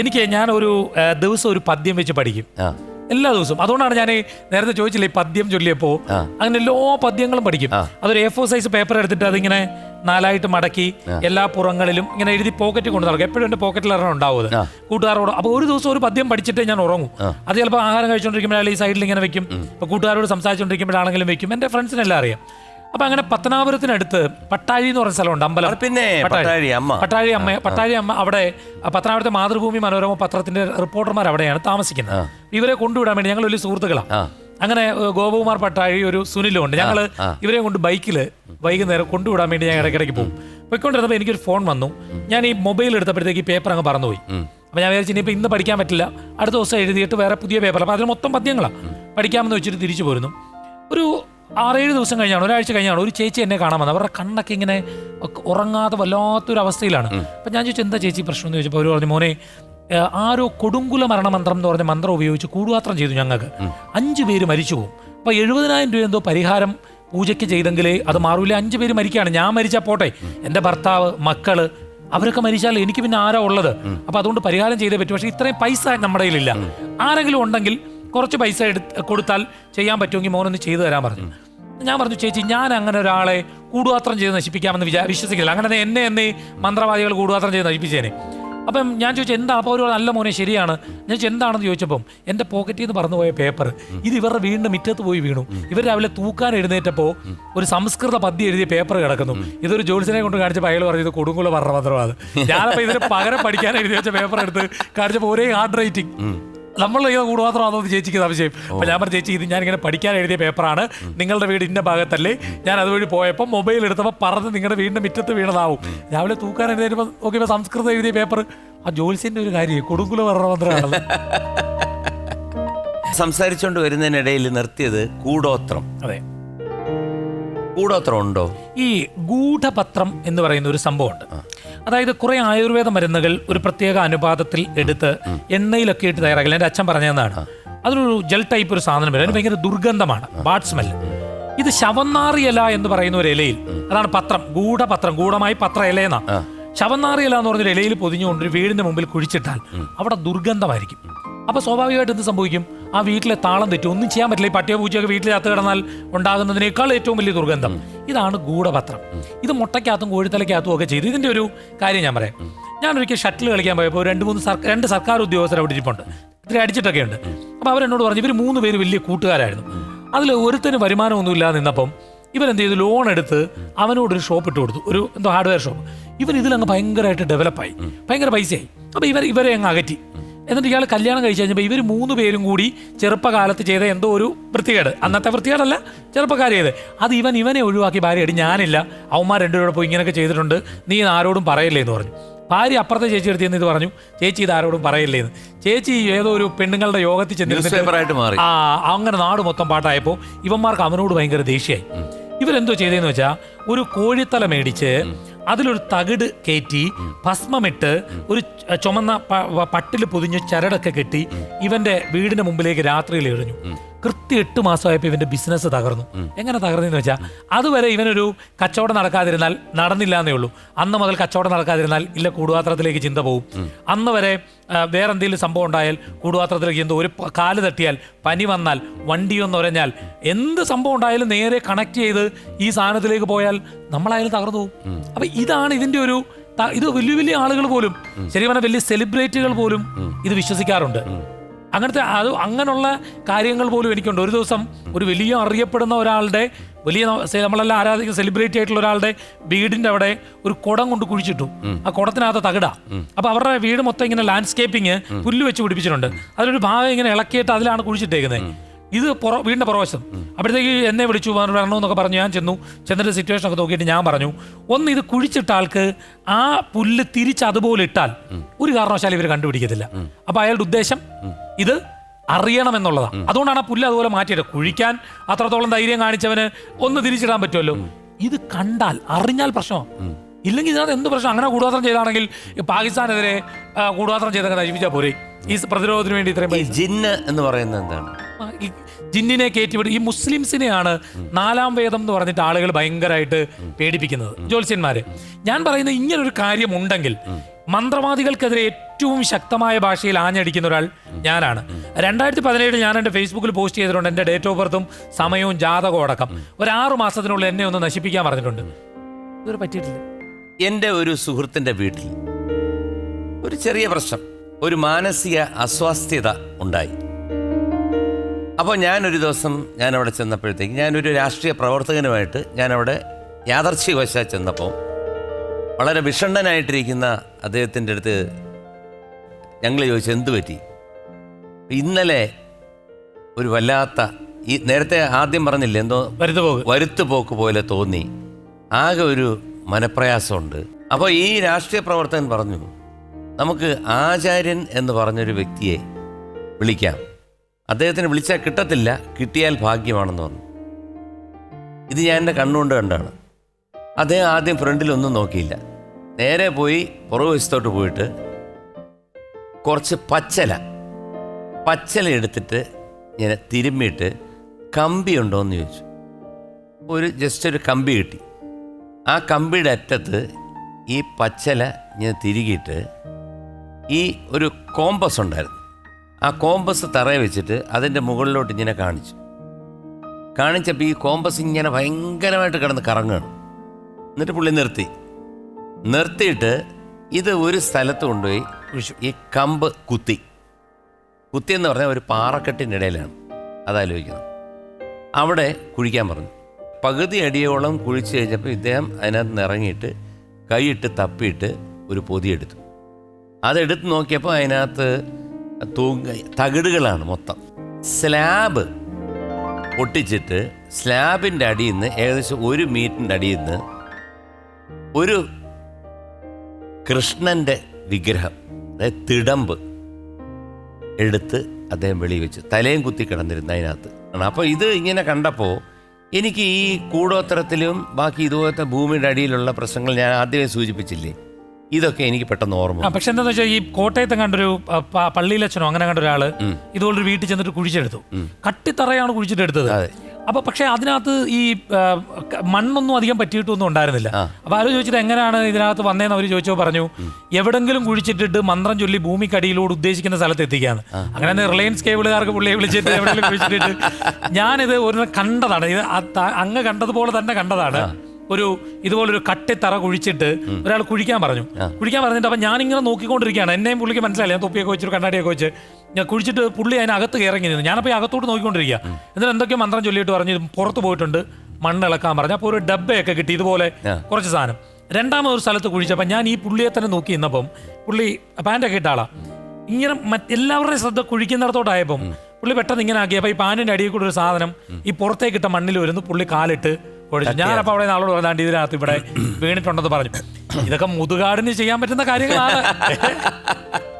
എനിക്ക് ഞാൻ ഒരു ദിവസം ഒരു പദ്യം വെച്ച് പഠിക്കും. എല്ലാ ദിവസവും. അതുകൊണ്ടാണ് ഞാൻ നേരത്തെ ചോദിച്ചില്ലേ ഈ പദ്യം ചൊല്ലിയപ്പോൾ അങ്ങനെ എല്ലാ പദ്യങ്ങളും പഠിക്കും. അതൊരു എ ഫോർ സൈസ് പേപ്പർ എടുത്തിട്ട് അതിങ്ങനെ നാലായിട്ട് മടക്കി എല്ലാ പുറങ്ങളിലും ഇങ്ങനെ എഴുതി പോക്കറ്റ് കൊണ്ടു നടക്കും. എപ്പോഴും എന്റെ പോക്കറ്റിൽ ഒരെണ്ണം ഉണ്ടാവും കൂട്ടുകാരോട് അപ്പോൾ ഒരു ദിവസം ഒരു പദ്യം പഠിച്ചിട്ട് ഞാൻ ഉറങ്ങും. അത് ചിലപ്പോൾ ആഹാരം കഴിച്ചുകൊണ്ടിരിക്കുമ്പോഴാണെങ്കിൽ ഈ സൈഡിൽ ഇങ്ങനെ വെക്കും. ഇപ്പോൾ കൂട്ടുകാരോട് സംസാരിച്ചുകൊണ്ടിരിക്കുമ്പോഴാണെങ്കിലും വെക്കും. എന്റെ ഫ്രണ്ട്സിനെല്ലാം അറിയാം. അപ്പോൾ അങ്ങനെ പത്തനാപുരത്തിനടുത്ത് പട്ടാഴി എന്ന് പറഞ്ഞ സ്ഥലമുണ്ട് അമ്പലം. പിന്നെ പട്ടാഴി. അമ്മ. പട്ടാഴി അമ്മ പട്ടാഴി അമ്മ അവിടെ പത്തനാപുരത്തെ മാതൃഭൂമി മനോരമ പത്രത്തിന്റെ റിപ്പോർട്ടർമാർ അവിടെയാണ് താമസിക്കുന്നത്. ഇവരെ കൊണ്ടുവിടാൻ വേണ്ടി ഞങ്ങൾ വലിയ സുഹൃത്തുക്കളാണ് അങ്ങനെ ഗോപകുമാർ പട്ടാഴി ഒരു സുനിലും ഉണ്ട് ഞങ്ങൾ ഇവരെ കൊണ്ട് ബൈക്കിൽ വൈകുന്നേരം കൊണ്ടുവിടാൻ വേണ്ടി ഞാൻ ഇടയ്ക്കിടയ്ക്ക് പോകും. പോയിക്കൊണ്ടിരുന്നപ്പോൾ എനിക്കൊരു ഫോൺ വന്നു. ഞാൻ ഈ മൊബൈൽ എടുത്തപ്പോഴത്തേക്ക് പേപ്പർ അങ്ങ് പറന്നുപോയി. അപ്പോൾ ഞാൻ വിചാരിച്ചു ഇനിയിപ്പോൾ ഇന്ന് പഠിക്കാൻ പറ്റില്ല. അടുത്ത ദിവസം എഴുതിയിട്ട് വേറെ പുതിയ പേപ്പർ. അപ്പോൾ അതിൽ മൊത്തം പദ്യങ്ങളാണ് പഠിക്കാമെന്ന് വെച്ചിട്ട് തിരിച്ചു പോരുന്നു. ഒരു ആറേഴ് ദിവസം കഴിഞ്ഞാണ് ഒരാഴ്ച കഴിഞ്ഞാണ് ഒരു ചേച്ചി എന്നെ കാണാൻ വന്നത്. അവരുടെ കണ്ണൊക്കെ ഇങ്ങനെ ഉറങ്ങാതെ വല്ലാത്തൊരു അവസ്ഥയിലാണ്. അപ്പം ഞാൻ ചോദിച്ചു എന്താ ചേച്ചി പ്രശ്നം? എന്ന് ചോദിച്ചപ്പോൾ അവർ പറഞ്ഞു മോനെ ആരോ കൊടുങ്കുല മരണമന്ത്രം എന്ന് പറഞ്ഞ മന്ത്രം ഉപയോഗിച്ച് കൂടുപാത്രം ചെയ്തു ഞങ്ങൾക്ക്. അഞ്ച് പേര് മരിച്ചു പോകും അപ്പോൾ എഴുപതിനായിരം രൂപ എന്തോ പരിഹാരം പൂജയ്ക്ക് ചെയ്തെങ്കിലേ അത് മാറൂല. അഞ്ച് പേര് മരിക്കുകയാണ്. ഞാൻ മരിച്ചാൽ പോട്ടെ. എന്റെ ഭർത്താവ് മക്കൾ അവരൊക്കെ മരിച്ചാൽ എനിക്ക് പിന്നെ ആരാ ഉള്ളത്? അപ്പോൾ അതുകൊണ്ട് പരിഹാരം ചെയ്തേ പറ്റും. പക്ഷേ ഇത്രയും പൈസ നമ്മുടെ കയ്യിലില്ല. ആരെങ്കിലും ഉണ്ടെങ്കിൽ കുറച്ച് പൈസ എടുത്ത് കൊടുത്താൽ ചെയ്യാൻ പറ്റുമെങ്കിൽ മോനൊന്ന് ചെയ്തു തരാൻ പറഞ്ഞു. ഞാൻ പറഞ്ഞു ചേച്ചി ഞാൻ അങ്ങനെ ഒരാളെ കൂടുപാത്രം ചെയ്ത് നശിപ്പിക്കാമെന്ന് വിചാ വിശ്വസിക്കില്ല. അങ്ങനെ എന്നെ എന്നെ മന്ത്രവാദികൾ കൂടുപാത്രം ചെയ്ത് നശിപ്പിച്ചേനെ. അപ്പം ഞാൻ ചോദിച്ചു എന്താ? അപ്പോൾ ഒരു നല്ല മോനെ ശരിയാണ്. ഞാൻ ചോദിച്ചു എന്താണെന്ന് ചോദിച്ചപ്പം എന്റെ പോക്കറ്റിൽ നിന്ന് പറന്നുപോയ പേപ്പർ ഇത് ഇവരുടെ വീടിന്റെ മുറ്റത്ത് പോയി വീണു. ഇവർ രാവിലെ തൂക്കാൻ എഴുന്നേറ്റപ്പോൾ ഒരു സംസ്കൃത പദ്യം എഴുതിയ പേപ്പർ കിടക്കുന്നു. ഇതൊരു ജോത്സ്യനെ കൊണ്ട് കാണിച്ചപ്പോൾ അയാൾ പറഞ്ഞു ഇത് കൊടുങ്കുല പറഞ്ഞ മാത്രമാണ് ഞാനപ്പോൾ ഇതിന് പകരം പഠിക്കാൻ എഴുതി വെച്ച പേപ്പർ എടുത്ത് കാണിച്ചപ്പോൾ ഒരേ ഹാർഡ് റൈറ്റിംഗ് നമ്മൾ ഇത് കൂടുമാത്രമാണോ ചേച്ചിക്ക് സംശയം. അപ്പൊ ഞാൻ പറഞ്ഞു ചേച്ചി ഇത് ഞാൻ ഇങ്ങനെ പഠിക്കാൻ എഴുതിയ പേപ്പറാണ്. നിങ്ങളുടെ വീട് ഇന്ന ഭാഗത്തല്ലേ? ഞാൻ അതുവഴി പോയപ്പോൾ മൊബൈൽ എടുത്തപ്പോൾ പറഞ്ഞ് നിങ്ങളുടെ വീടിന്റെ മുറ്റത്ത് വീണതാവും. രാവിലെ തൂക്കാൻ എഴുതിയപ്പോൾ നോക്കിയപ്പോൾ സംസ്കൃതം എഴുതിയ പേപ്പർ ആ ജോത്സ്യന്റെ ഒരു കാര്യം കൊടുങ്കുല വർണമന്ത്രമാണ് സംസാരിച്ചുകൊണ്ട് വരുന്നതിനിടയിൽ നിർത്തിയത് കൂടോത്രം. അതെ. കൂടോത്രം ഉണ്ടോ? ഈ ഗൂഢപത്രം എന്ന് പറയുന്ന ഒരു സംഭവമുണ്ട്. അതായത് കുറെ ആയുർവേദ മരുന്നുകൾ ഒരു പ്രത്യേക അനുപാതത്തിൽ എടുത്ത് എണ്ണയിലൊക്കെ ഇട്ട് തയ്യാറാക്കില്ല എന്റെ അച്ഛൻ പറഞ്ഞതാണ് അതൊരു ജെൽ ടൈപ്പ് ഒരു സാധനം വരും. അതിന് ഭയങ്കര ദുർഗന്ധമാണ്. ബാഡ് സ്മെൽ ഇത് ശവന്നാറി ഇല എന്ന് പറയുന്ന ഒരു ഇലയിൽ അതാണ് പത്രം. ഗൂഢപത്രം. ഗൂഢമായി പത്ര ഇലയെന്നാ. ശവന്നാറി ഇല എന്ന് പറഞ്ഞൊരു ഇലയിൽ പൊതിഞ്ഞുകൊണ്ട് ഒരു വീടിന്റെ മുമ്പിൽ കുഴിച്ചിട്ടാൽ അവിടെ ദുർഗന്ധമായിരിക്കും. അപ്പൊ സ്വാഭാവികമായിട്ട് എന്ത് സംഭവിക്കും? ആ വീട്ടിലെ താളം തെറ്റും. ഒന്നും ചെയ്യാൻ പറ്റില്ല. ഈ പട്ടിയ പൂച്ചയൊക്കെ വീട്ടിൽ അത്ത് കിടന്നാൽ ഉണ്ടാകുന്നതിനേക്കാൾ ഏറ്റവും വലിയ ദുർഗന്ധം. ഇതാണ് ഗൂഢപത്രം. ഇത് മുട്ടയ്ക്കകത്തും കോഴിത്തലയ്ക്കകത്തും ഒക്കെ ചെയ്തു. ഇതിന്റെ ഒരു കാര്യം ഞാൻ പറയാം. ഞാൻ ഒരിക്കൽ ഷട്ടിൽ കളിക്കാൻ പോയപ്പോൾ രണ്ട് മൂന്ന് സർക്കാർ രണ്ട് സർക്കാർ ഉദ്യോഗസ്ഥരെ അവിടെ ഇരിപ്പുണ്ട്. ഇത്തിരി അടിച്ചിട്ടൊക്കെ ഉണ്ട്. അപ്പോൾ അവരെന്നോട് പറഞ്ഞു ഇവർ മൂന്ന് പേര് വലിയ കൂട്ടുകാരായിരുന്നു. അതിൽ ഒരുത്തന് വരുമാനമൊന്നും ഇല്ലാതെ നിന്നപ്പം ഇവരെന്ത് ചെയ്തു? ലോൺ എടുത്ത് അവനോടൊരു ഷോപ്പ് ഇട്ട് കൊടുത്തു. ഒരു എന്തോ ഹാർഡ്വെയർ ഷോപ്പ് ഇവർ ഇതിലങ്ങ് ഭയങ്കരമായിട്ട് ഡെവലപ്പായി ഭയങ്കര പൈസയായി. അപ്പോൾ ഇവർ ഇവരെ അങ്ങ് അകറ്റി. എന്നിട്ട് ഇയാൾ കല്യാണം കഴിച്ചു കഴിഞ്ഞപ്പോൾ ഇവർ മൂന്ന് പേരും കൂടി ചെറുപ്പകാലത്ത് ചെയ്ത എന്തോ ഒരു വൃത്തികേട്. അന്നത്തെ വൃത്തികേടല്ല ചെറുപ്പക്കാർ ചെയ്ത് അത് ഇവൻ ഇവനെ ഒഴിവാക്കി ഭാര്യയായിട്ട് ഞാനില്ല. അവന്മാർ രണ്ടുപേരോട് പോയി ഇങ്ങനെയൊക്കെ ചെയ്തിട്ടുണ്ട്. നീ ഇത് ആരോടും പറയില്ലേ എന്ന് പറഞ്ഞു. ഭാര്യ അപ്പുറത്തെ ചേച്ചി എടുത്ത് ചെന്ന് ഇത് പറഞ്ഞു. ചേച്ചി ഇത് ആരോടും പറയില്ലേ എന്ന് ചേച്ചി ഏതോ ഒരു പെണ്ണുങ്ങളുടെ യോഗത്തിൽ മാറി. ആ അങ്ങനെ നാട് മൊത്തം പാട്ടായപ്പോൾ ഇവന്മാർക്ക് അവനോട് ഭയങ്കര ദേഷ്യമായി ഇവരെന്തോ ചെയ്തതെന്ന് വെച്ചാൽ ഒരു കോഴിത്തല മേടിച്ച് അതിലൊരു തകിട് കയറ്റി ഭസ്മമിട്ട് ഒരു ചുമന്ന പട്ടിൽ പൊതിഞ്ഞ് ചരടൊക്കെ കെട്ടി ഇവന്റെ വീടിന് മുമ്പിലേക്ക് രാത്രിയിൽ എറിഞ്ഞു. കൃത്യം എട്ട് മാസമായപ്പോൾ ഇവന്റെ ബിസിനസ് തകർന്നു. എങ്ങനെ തകർന്നെന്ന് വെച്ചാൽ അതുവരെ ഇവനൊരു കച്ചവടം നടക്കാതിരുന്നാൽ നടന്നില്ല എന്നേ ഉള്ളൂ. അന്ന് മുതൽ കച്ചവടം നടക്കാതിരുന്നാൽ ഇല്ല കൂടുപാത്രത്തിലേക്ക് ചിന്ത പോകും അന്ന് വരെ വേറെന്തെങ്കിലും സംഭവം ഉണ്ടായാൽ കൂടുപാത്രത്തിലേക്ക് ചിന്ത ഒരു കാൽ തട്ടിയാൽ പനി വന്നാൽ വണ്ടി ഒന്ന് ഉരഞ്ഞാൽ എന്ത് സംഭവം ഉണ്ടായാലും നേരെ കണക്ട് ചെയ്ത് ഈ സാധനത്തിലേക്ക് പോയാൽ നമ്മളായാലും തകർന്നു പോകും അപ്പൊ ഇതാണ് ഇതിന്റെ ഒരു ഇത് വലിയ വലിയ ആളുകൾ പോലും ശരി പറഞ്ഞാൽ വലിയ സെലിബ്രിറ്റികൾ പോലും ഇത് വിശ്വസിക്കാറുണ്ട്. അങ്ങനത്തെ അത് അങ്ങനെയുള്ള കാര്യങ്ങൾ പോലും എനിക്കുണ്ട്. ഒരു ദിവസം ഒരു വലിയ അറിയപ്പെടുന്ന ഒരാളുടെ വലിയ നമ്മളെല്ലാം ആരാധിക്കുന്ന സെലിബ്രിറ്റി ആയിട്ടുള്ള ഒരാളുടെ വീടിന്റെ അവിടെ ഒരു കുടം കൊണ്ട് കുഴിച്ചിട്ടു. ആ കുടത്തിനകത്ത് തകിട. അപ്പൊ അവരുടെ വീട് മൊത്തം ഇങ്ങനെ ലാൻഡ്സ്കേപ്പിംഗ് പുല്ല് വെച്ച് പിടിപ്പിച്ചിട്ടുണ്ട്. അതിലൊരു ഭാഗം ഇങ്ങനെ ഇളക്കിയിട്ട് അതിലാണ് കുഴിച്ചിട്ടേക്കുന്നത് ഇത് പുറ വീടിന്റെ പുറവശം. അപ്പോഴത്തേക്ക് എന്നെ വിളിച്ചു പറഞ്ഞു വരണമെന്നൊക്കെ പറഞ്ഞു. ഞാൻ ചെന്നു. ചെന്നിട്ട് സിറ്റുവേഷൻ ഒക്കെ നോക്കിയിട്ട് ഞാൻ പറഞ്ഞു ഒന്ന് ഇത് കുഴിച്ചിട്ട ആൾക്ക് ആ പുല്ല് തിരിച്ച് അതുപോലെ ഇട്ടാൽ ഒരു കാരണവശാലും ഇവർ കണ്ടുപിടിക്കത്തില്ല. അപ്പൊ അയാളുടെ ഉദ്ദേശം ഇത് അറിയണം എന്നുള്ളതാണ് അതുകൊണ്ടാണ് ആ പുല്ല് അതുപോലെ മാറ്റിയത്. കുഴിക്കാൻ അത്രത്തോളം ധൈര്യം കാണിച്ചവന് ഒന്ന് തിരിച്ചിടാൻ പറ്റുമല്ലോ. ഇത് കണ്ടാൽ അറിഞ്ഞാൽ പ്രശ്നം ഇല്ലെങ്കിൽ ഇതിനകത്ത് എന്ത് പ്രശ്നം? അങ്ങനെ കൂടുപാത്രം ചെയ്താണെങ്കിൽ പാകിസ്ഥാനെതിരെ കൂടുപാത്രം ചെയ്തൊക്കെ നശിപ്പിച്ചാൽ പോരെ. ഈ പ്രതിരോധത്തിന് വേണ്ടി ഇത്രയും ജിന്ന് എന്ന് പറയുന്നത് എന്താണ്? ജിന്നിനെ കയറ്റിവിടും. ഈ മുസ്ലിംസിനെയാണ് നാലാം വേദം എന്ന് പറഞ്ഞിട്ട് ആളുകൾ ഭയങ്കരമായിട്ട് പേടിപ്പിക്കുന്നത്. ജ്യോത്സ്യന്മാര് ഞാൻ പറയുന്ന ഇങ്ങനൊരു കാര്യം ഉണ്ടെങ്കിൽ മന്ത്രവാദികൾക്കെതിരെ ഏറ്റവും ശക്തമായ ഭാഷയിൽ ആഞ്ഞടിക്കുന്ന ഒരാൾ ഞാനാണ്. രണ്ടായിരത്തി പതിനേഴ് ഞാൻ എന്റെ ഫേസ്ബുക്കിൽ പോസ്റ്റ് ചെയ്തിട്ടുണ്ട്. എന്റെ ഡേറ്റ് ഓഫ് ബർത്തും സമയവും ജാതകവും അടക്കം. ഒരു ആറു മാസത്തിനുള്ളിൽ എന്നെ ഒന്ന് നശിപ്പിക്കാൻ പറഞ്ഞിട്ടുണ്ട്. ഇതൊരു പറ്റിയിട്ടില്ല. എന്റെ ഒരു സുഹൃത്തിന്റെ വീട്ടിൽ ഒരു ചെറിയ പ്രശ്നം. ഒരു മാനസിക അസ്വാസ്ഥ്യത ഉണ്ടായി. അപ്പോൾ ഞാനൊരു ദിവസം ഞാൻ അവിടെ ചെന്നപ്പോഴത്തേക്ക് ഞാനൊരു രാഷ്ട്രീയ പ്രവർത്തകനുമായിട്ട് ഞാനവിടെ യാദർച്ഛികവശാൽ ചെന്നപ്പോൾ വളരെ വിഷണ്ണനായിട്ടിരിക്കുന്ന അദ്ദേഹത്തിന്റെ അടുത്ത് ഞങ്ങൾ ചോദിച്ചു എന്ത് പറ്റി? ഇന്നലെ ഒരു വല്ലാത്ത ഈ നേരത്തെ ആദ്യം പറഞ്ഞില്ലേ എന്തോ വരുത്തുപോക്ക്. വരുത്തുപോക്ക് വരുത്തു പോക്ക് പോലെ തോന്നി. ആകെ ഒരു മനപ്രയാസമുണ്ട്. അപ്പോൾ ഈ രാഷ്ട്രീയ പ്രവർത്തകൻ പറഞ്ഞു നമുക്ക് ആചാര്യൻ എന്ന് പറഞ്ഞൊരു വ്യക്തിയെ വിളിക്കാം. അദ്ദേഹത്തിന് വിളിച്ചാൽ കിട്ടത്തില്ല കിട്ടിയാൽ ഭാഗ്യമാണെന്ന് പറഞ്ഞു. ഇത് ഞാൻ എന്റെ കണ്ണുകൊണ്ട് കണ്ടാണ്. അദ്ദേഹം ആദ്യം ഫ്രണ്ടിലൊന്നും നോക്കിയില്ല. നേരെ പോയി പുറകുവശത്തോട്ട് പോയിട്ട് കുറച്ച് പച്ചല പച്ചല എടുത്തിട്ട് ഞാൻ തിരുമ്മിയിട്ട് കമ്പി ഉണ്ടോ എന്ന് ചോദിച്ചു. ഒരു ജസ്റ്റ് ഒരു കമ്പി കിട്ടി. ആ കമ്പിയുടെ അറ്റത്ത് ഈ പച്ചല ഞാൻ തിരികിയിട്ട് ഈ ഒരു കോമ്പസ് ഉണ്ടായിരുന്നു. ആ കോമ്പസ് തറയെ വെച്ചിട്ട് അതിന്റെ മുകളിലോട്ട് ഇങ്ങനെ കാണിച്ചു. കാണിച്ചപ്പോൾ ഈ കോമ്പസ് ഇങ്ങനെ ഭയങ്കരമായിട്ട് കിടന്ന് കറങ്ങുകയാണ് എന്നിട്ട് പുള്ളി നിർത്തി. നിർത്തിയിട്ട് ഇത് ഒരു സ്ഥലത്ത് കൊണ്ടുപോയി ഈ കമ്പ് കുത്തി. കുത്തി എന്ന് പറഞ്ഞാൽ ഒരു പാറക്കെട്ടിന്റെ ഇടയിലാണ്. അതാലോചിക്കുന്നത് അവിടെ കുഴിക്കാൻ പറഞ്ഞു. പകുതി അടിയോളം കുഴിച്ച് കഴിഞ്ഞപ്പോൾ ഇദ്ദേഹം അതിനകത്ത് നിന്ന് ഇറങ്ങിയിട്ട് കൈയിട്ട് തപ്പിയിട്ട് ഒരു പൊതിയെടുത്തു അതെടുത്ത് നോക്കിയപ്പോൾ അതിനകത്ത് തൂങ്ങ തകിടുകളാണ് മൊത്തം. സ്ലാബ് പൊട്ടിച്ചിട്ട് സ്ലാബിന്റെ അടിയിൽ നിന്ന് ഏകദേശം ഒരു മീറ്ററിന്റെ അടിയിൽ നിന്ന് ഒരു കൃഷ്ണന്റെ വിഗ്രഹം അതായത് തിടമ്പ് എടുത്ത് അദ്ദേഹം വെളി വെച്ച്. തലയും കുത്തി കിടന്നിരുന്നു അതിനകത്ത്. അപ്പോൾ ഇത് ഇങ്ങനെ കണ്ടപ്പോൾ എനിക്ക് ഈ കൂടോത്തരത്തിലും ബാക്കി ഇതുപോലത്തെ ഭൂമിയുടെ അടിയിലുള്ള പ്രശ്നങ്ങൾ ഞാൻ ആദ്യമേ സൂചിപ്പിച്ചില്ലേ? ഇതൊക്കെ എനിക്ക് പെട്ടെന്ന് ഓർമ്മ. പക്ഷെ എന്താന്ന് വെച്ചാൽ ഈ കോട്ടയത്ത് കണ്ടൊരു പള്ളിയിലച്ഛനോ അങ്ങനെ കണ്ട ഒരാൾ. ഇതുപോലൊരു വീട്ടിൽ ചെന്നിട്ട് കുഴിച്ചെടുത്തു. കട്ടിത്തറയാണ് കുഴിച്ചിട്ട് എടുത്തത് അതെ. അപ്പൊ പക്ഷെ അതിനകത്ത് ഈ മണ്ണൊന്നും അധികം പറ്റിയിട്ടൊന്നും ഉണ്ടായിരുന്നില്ല. അപ്പൊ ആരും ചോദിച്ചിട്ട് എങ്ങനെയാണ് ഇതിനകത്ത് വന്നതെന്ന് അവർ ചോദിച്ചോ പറഞ്ഞു എവിടെങ്കിലും കുഴിച്ചിട്ടിട്ട് മന്ത്രം ചൊല്ലി ഭൂമിക്കടിയിലൂടെ ഉദ്ദേശിക്കുന്ന സ്ഥലത്ത് എത്തിക്കാന്ന്. അങ്ങനെ റിലയൻസ് കേബിളുകാർക്ക് പുള്ളിയെ വിളിച്ചിട്ട് എവിടെയെങ്കിലും കുഴിച്ചിട്ടിട്ട് ഞാനിത് ഒരു കണ്ടതാണ്. ഇത് അങ്ങ് കണ്ടതുപോലെ തന്നെ കണ്ടതാണ്. ഒരു ഇതുപോലൊരു കട്ടിത്തറ കുഴിച്ചിട്ട് ഒരാൾ കുഴിക്കാൻ പറഞ്ഞു. കുഴിക്കാൻ പറഞ്ഞിട്ട് അപ്പൊ ഞാനിങ്ങനെ നോക്കിക്കൊണ്ടിരിക്കുകയാണ്. എന്നെയും പുള്ളിക്ക് മനസ്സിലായി ഞാൻ തൊപ്പിയൊക്കെ വെച്ചിട്ട് കണ്ണാടിയൊക്കെ വെച്ച് ഞാൻ കുഴിച്ചിട്ട് പുള്ളി അതിനകത്ത് ഇറങ്ങി നിന്ന് ഞാനപ്പോൾ ഈ അകത്തോട്ട് നോക്കിക്കൊണ്ടിരിക്കുക. എന്നിട്ട് എന്തൊക്കെയോ മന്ത്രം ചൊല്ലിയിട്ട് പറഞ്ഞു പുറത്ത് പോയിട്ടുണ്ട്. മണ്ണ് ഇളക്കാൻ പറഞ്ഞു. അപ്പോൾ ഒരു ഡബ്ബയൊക്കെ കിട്ടി. ഇതുപോലെ കുറച്ച് സാധനം. രണ്ടാമതൊരു സ്ഥലത്ത് കുഴിച്ചപ്പോൾ ഞാൻ ഈ പുള്ളിയെ തന്നെ നോക്കി നിന്നപ്പം പുള്ളി പാന്റൊക്കെ ഇട്ട ആളാണ് ഇങ്ങനെ എല്ലാവരുടെയും ശ്രദ്ധ കുഴിക്കുന്നിടത്തോട്ടായപ്പം പുള്ളി പെട്ടെന്ന് ഇങ്ങനെ ആക്കിയപ്പോൾ ഈ പാനിന്റെ അടിയിൽ കൂടെ ഒരു സാധനം ഈ പുറത്തേക്കിട്ട മണ്ണിൽ വരുന്നു. പുള്ളി കാലിട്ട് കുഴച്ചു ഞാനപ്പോൾ അവിടെ നാളോട് പറഞ്ഞാണ്ട് ഇതിനകത്ത് ഇവിടെ വീണിട്ടുണ്ടെന്ന് പറഞ്ഞു. ഇതൊക്കെ മുതുകാടിന് ചെയ്യാൻ പറ്റുന്ന കാര്യങ്ങളാണ്.